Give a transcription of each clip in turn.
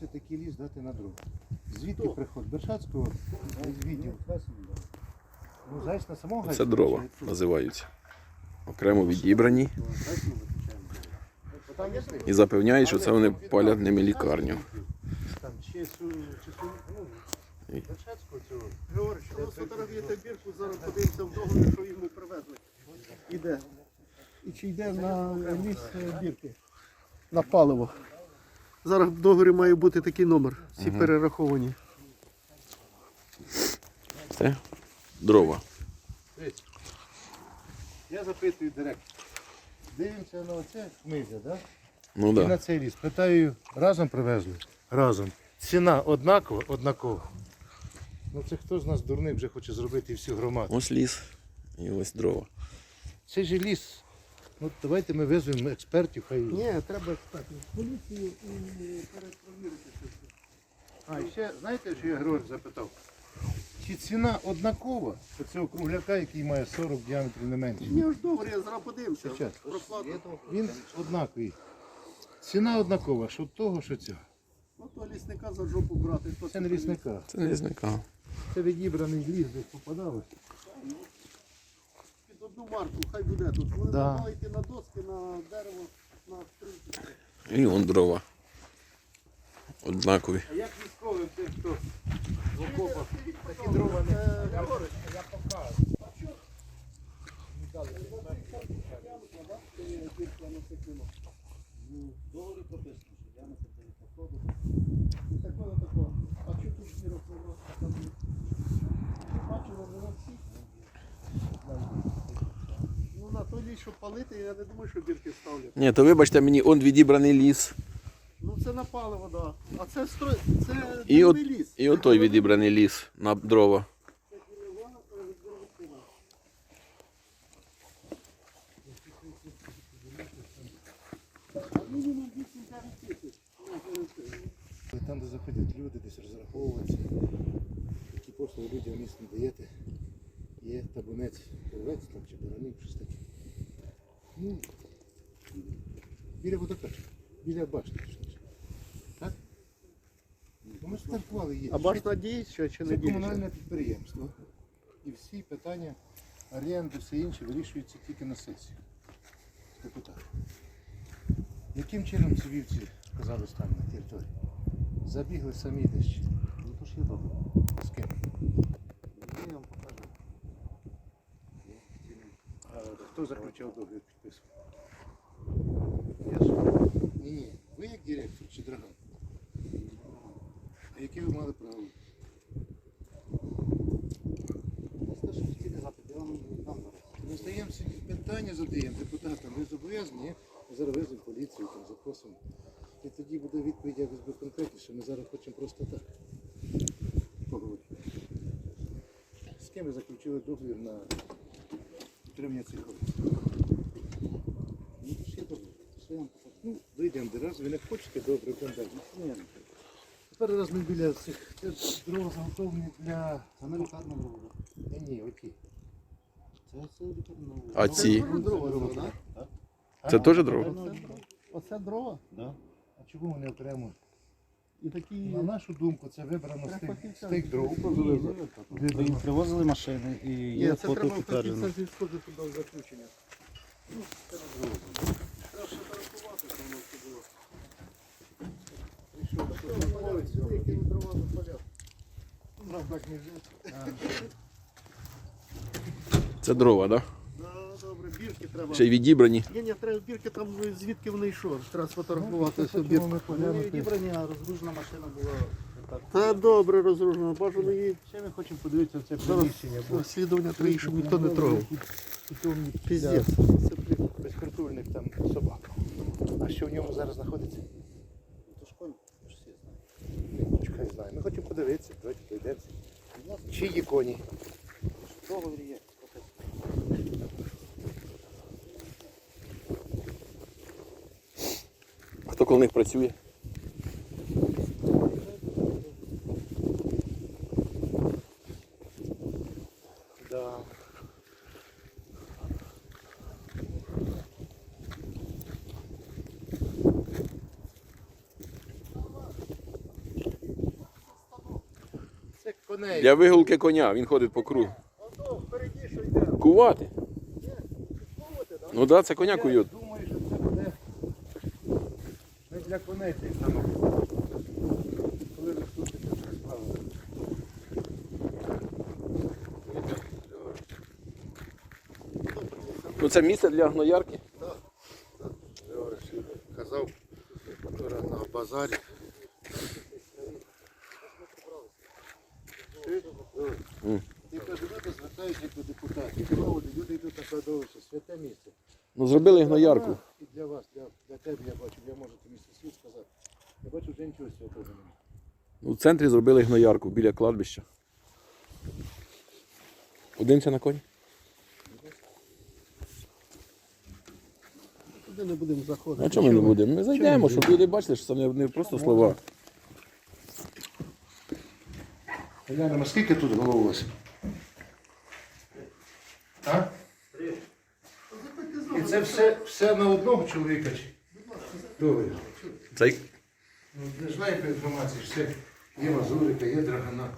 Ти такий ліс дати на дров. Звідки приход? Бершацького відділ. Ну, зайць на самого Це дрова називаються. Окремо відібрані і запевняють, що це вони палять ними лікарню. Там ще су- чи су- ну, І- Бершацького цього. Георгій, що ви сфотографуєте бірку, зараз подивимося в договір, що йому привезли. Іде. І чи йде на ліс бірки? На паливо. Зараз в договорі має бути такий номер. Всі перераховані. Це дрова. Я запитую директора. Дивимося на оце хмизя, да? Ну І на цей ліс. Питаю, разом привезли? Разом. Ціна однакова, однакова. Ну це хто з нас дурний вже хоче зробити всю громаду. Ось ліс і ось дрова. Це ж ліс. Ну давайте ми визвемо експертів, хай. Ні, треба експертів. Поліцію і перепровірити це. А, ще знаєте, що я Григорій запитав? Чи ціна однакова у цього кругляка, який має 40 діаметрів не менше? Ні, ж договір, я зараз подивимося. Сейчас. Він однаковий. Ціна однакова, що того, що цього. Ну то лісника за жопу брати. хто Це не лісника. Це не лісника. Це відібраний ліс, десь попадалось. Одну марку, хай буде тут. Вони Да. мали йти на доски, на дерево, на стрільці. І вон дрова. Однакові. А як військовим тим, хто в окопах такі дрова не- я покажу. Договори І такого, такого. А що тут не розповідав? Там бачили, воно всі. Щоб палити, я не думаю, що бірки ставлять. Ні, то вибачте мені, он відібраний ліс. Ну це на паливо, да. А це стро... це І, от, дивний ліс. і отой відібраний ліс на дрова. Мінімум 8-9 тисяч. Там, де заходять люди, десь розраховуватися, які послуги людям місць не даєте. Є табунець, там чи баранів, щось таке. Ну, біля водокачки, біля башти. Так? Ми ж стартували є. А башта діє ще чи Це не діє? комунальне підприємство. І всі питання оренди, все інше вирішуються тільки на сесії. Депутат. Яким чином ці казали там на території? Забігли самі десь. Ну то ж є добре. З ким? Я вам покажу. Хто заключав договір підписував? Я ж Ні. Ви як директор чи драган? А яке ви мали право? Ми стаємо питання, задаємо депутатам, ви зобов'язані. Ми зараз веземо поліцію, там запросимо. І тоді буде відповідь якось би конкретніше. Ми зараз хочемо просто так поговорити. З ким ви заключили договір на утримання цих овець? Ну, то ж є договір. Що я вам покажу? Ну, раз, ви не хочете, добре. Ні, Тепер раз ми біля цих це дрова заготовлені для... це лікарня дрова. Ні, ні, оті. Це все лікарня дрова. А ці? Це дрова, дрова, так? Це теж дрова? Оце дрова. Да? А чому вони окремо? І такі На нашу думку, це вибрано з тих, з тих дров. Ви привозили машини і Ні, є це фото треба підтверджено. фахівця зі сходу туди в заключення. Це дрова, так? Да, добре, бірки треба. Ще й відібрані. Ні, ні, треба бірки там звідки вони йшов. Треба сфотографувати цю бірку. Вони відібрані, а розгружена машина була так. Та добре розгружено, бажано її Ще ми хочемо подивитися це приміщення. бо розслідування треба, щоб ніхто не трогав. Піздець. Це безпритульних там собак. А що в ньому зараз знаходиться? Чекай, знаю. Ми хочемо подивитися, давайте пройдемося. Чиї коні? Хто коло них працює? Да. Коней. Для вигулки коня, він ходить по кругу. Кувати. Ну так, да, це коня кують. думаю, що це буде не для коней цей станок. Коли розкрутиться це справа. Ну це місце для гноярки. Говориш, казав вчора на базарі. Мгм. Ти каже, люди звертаються до депутатів. Люди, люди йдуть на кладовище, святе місце. Ну зробили гноярку. І для вас, для, для тебе я бачу, я можу тобі світ сказати. Я бачу вже нічого святого немає. Ну, В центрі зробили гноярку біля кладбища. Один це на коні. Туди не будемо заходити. А чому ми не будемо? Ми зайдемо, щоб люди бачили, що це не, не просто слова. Глянемо, скільки тут голов? І це все, все на одного чоловіка? чи? Добре. Цей Ну, не ж знаєте інформації, що це є Мазурика, є Драгана.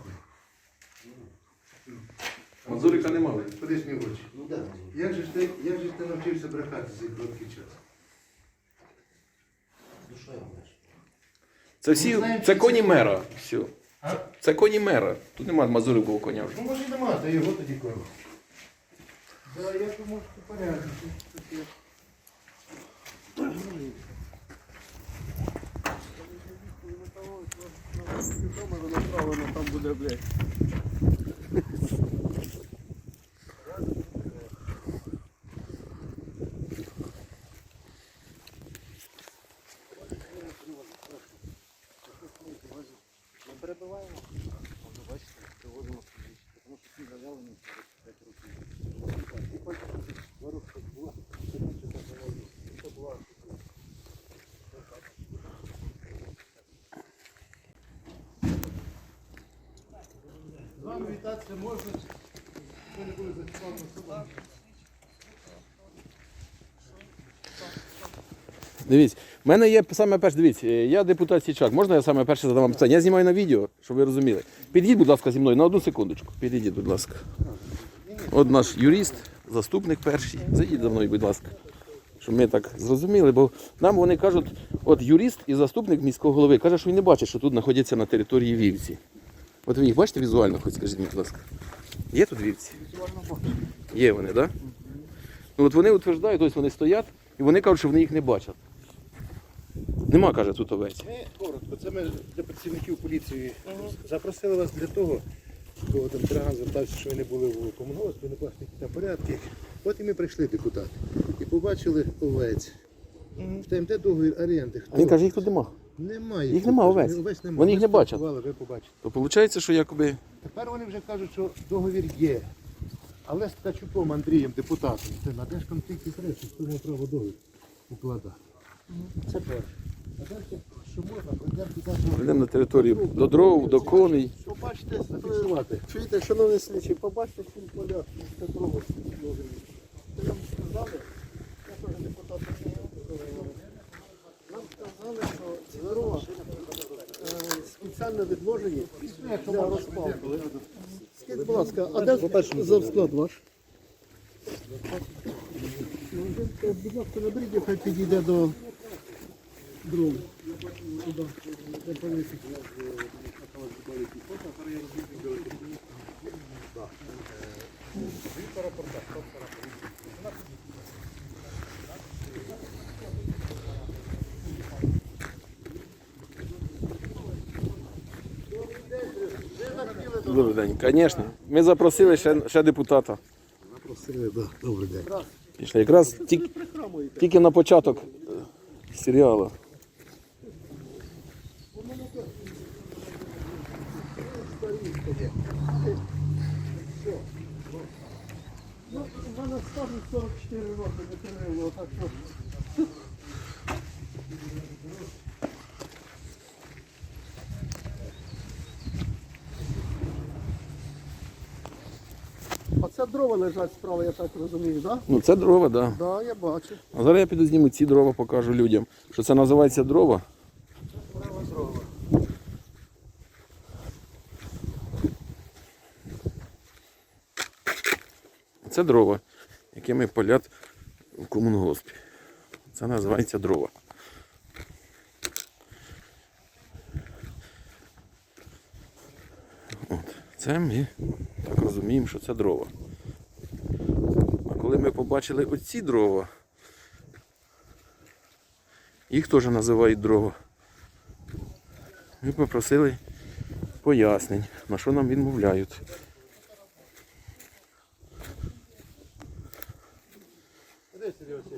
Мазурика немає. Подивись мені в очі. Як же ж ти, як же ж ти навчився брехати за цей короткий час? Це всі, це коні мера. Все. Це, це коні мера. Тут немає мазурикового коня вже. Ну може і нема, та його тоді коні. Да, я думаю, що порядок. Направлено, там буде, блядь. З вітатися можна. Ви не були зачіпати собою. Дивіться, в мене є саме перше, дивіться, я депутат Січак. Можна я саме перше задам вам питання? Я знімаю на відео, щоб ви розуміли. Підійдіть, будь ласка, зі мною на одну секундочку. Підійдіть, будь ласка. От наш юрист, заступник перший. Зайдіть за мною, будь ласка. Щоб ми так зрозуміли, бо нам вони кажуть, от юрист і заступник міського голови каже, що він не бачить, що тут знаходяться на території вівці. От ви їх бачите візуально, хоч скажіть, будь ласка. Є тут вівці? Є вони, так? Да? Ну от вони утверждають, ось вони стоять, і вони кажуть, що вони їх не бачать. Нема, каже, тут овець. Ми коротко, це ми для працівників поліції запросили вас для того, коли там Драган звертався, що ви не були в комунгоспі, не бачили які там порядки. От і ми прийшли депутати. І побачили овець. В ТМТ договір оренди. А він каже, їх тут нема. Немає. їх нема овець. Овець немає. Вони їх не бачать. Ви побачите. То виходить, що якоби. Тепер вони вже кажуть, що договір є. Але з Ткачуком Андрієм, депутатом, це на конфлікт інтересів, хто має право договір укладати. Це перше. А далі, що можна, прийдемо туди. Йдемо на територію до дров, до коней. Побачите, Зафіксувати. чуєте, шановні слідчі, побачите фільм поля Петрова. Це нам сказали, я теж депутат сказали, що ці дрова е, спеціально відложені для розпалки. Скажіть, будь ласка, а де завсклад ваш? Будь ласка, наберіть, хай підійде до дров. Сюди. Де повісить. Добрий день. Звісно. Ми запросили ще, ще депутата. Запросили, да. Добрий день. Пішли. Якраз тільки, тільки на початок е, серіалу. Ну, в мене стажу 44 роки, не перерило, так що. Це дрова лежать справа, я так розумію, так? Ну це дрова, так. Да. Так, да, я бачу. А зараз я піду зніму ці дрова, покажу людям, що це називається дрова. Це дрова, Це дрова, якими палять в комунгоспі. Це називається дрова. От. Це ми так розуміємо, що це дрова. Коли ми побачили оці дрова, їх теж називають дрова. Ми попросили пояснень, на що нам відмовляють.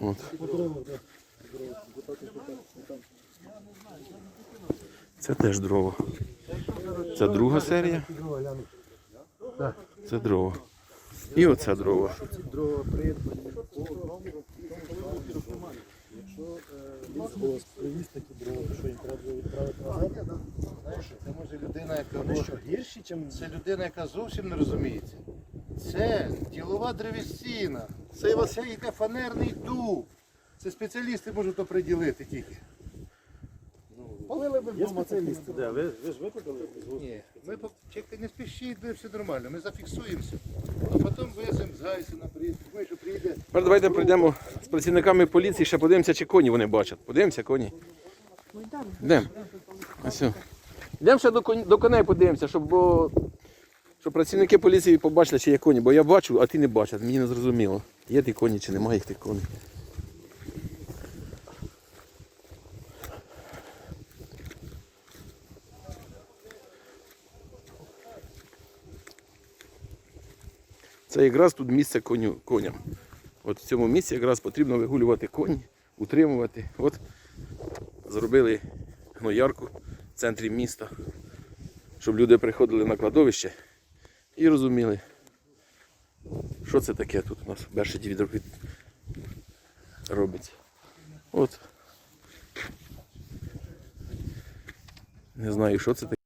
От. Це теж дрова. Це друга серія. Це дрова. І оце дрова. Дрова приєднані. Якщо лісгосп привіз такі дрова, що їм треба відправити назад, це може людина, яка що, гірші, чим це людина, яка зовсім не розуміється. Це ділова древесина, це оце йде фанерний дуб. Це спеціалісти можуть оприділити тільки. Палили би Є вдома спеціалісти, де? Ви, ви ж викликали? Ні, ми по- чекай, не спішіть, буде все нормально. Ми зафіксуємося, потім веземо з Гайсена, приїде. Тепер давайте прийдемо з працівниками поліції, ще подивимося, чи коні вони бачать. Подивимося коні. Йдемо. Йдемо ще до, конь, до коней подивимося, щоб, бо, щоб працівники поліції побачили, чи є коні. Бо я бачу, а ти не бачиш. Мені не зрозуміло. Є ті коні чи немає їх тих коней. Це якраз тут місце коню, коням. От в цьому місці якраз потрібно вигулювати коні, утримувати. От зробили гноярку в центрі міста, щоб люди приходили на кладовище і розуміли, що це таке тут у нас в Бершаді від, від... робиться. От. Не знаю, що це таке.